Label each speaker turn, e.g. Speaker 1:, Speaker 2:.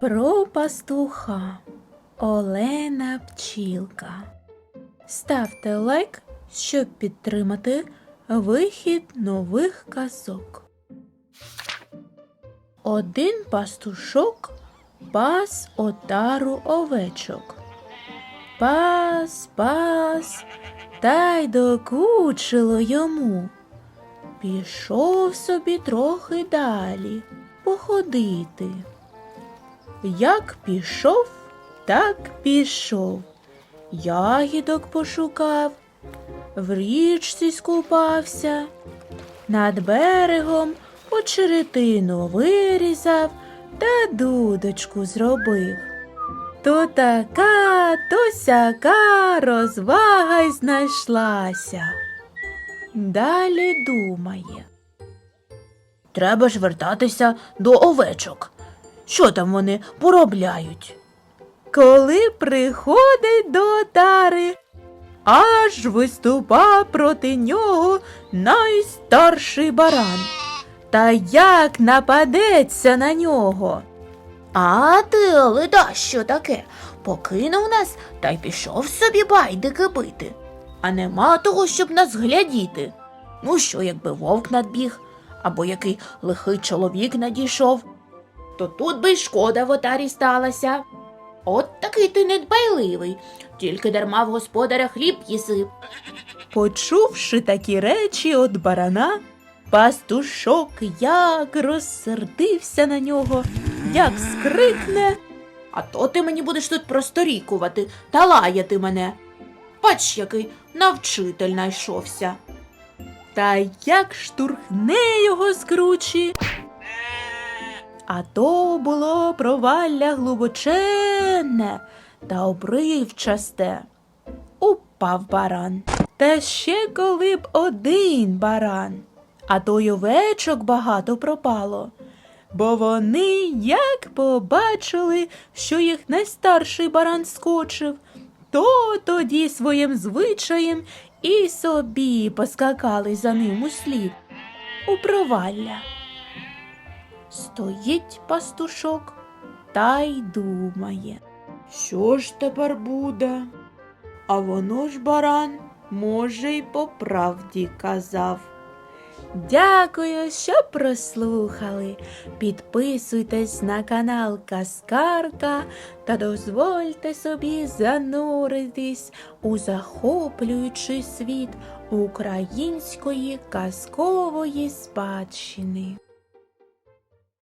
Speaker 1: Про пастуха Олена Пчілка. Ставте лайк, щоб підтримати вихід нових казок. Один пастушок пас отару овечок. Пас, пас, та й докучило йому. Пішов собі трохи далі походити. Як пішов, так пішов. Ягідок пошукав, в річці скупався, над берегом очеретину вирізав та дудочку зробив. То така, то сяка розвага й знайшлася. Далі думає. Треба ж вертатися до овечок. Що там вони поробляють? Коли приходить до отари, аж виступа проти нього найстарший баран. Та як нападеться на нього? А ти, леда, що таке? Покинув нас та й пішов собі байдики бити. А нема того, щоб нас глядіти. Ну що, якби вовк надбіг, або який лихий чоловік надійшов, то тут би й шкода в отарі сталася. От такий ти недбайливий, тільки дарма в господаря хліб їси. Почувши такі речі от барана, пастушок як розсердився на нього, як скрикне. А то ти мені будеш тут просторікувати та лаяти мене. Бач, який навчитель найшовся. Та як штурхне його з кручі. А то було провалля глибоченне та обривчасте. Упав баран. Та ще коли б один баран, а то й овечок багато пропало. Бо вони як побачили, що їх найстарший баран скочив, то тоді своїм звичаєм і собі поскакали за ним услід у провалля. Стоїть пастушок та й думає. Що ж тепер буде? А воно ж баран, може, й по правді казав. Дякую, що прослухали. Підписуйтесь на канал Каскарка та дозвольте собі зануритись у захоплюючий світ української казкової спадщини.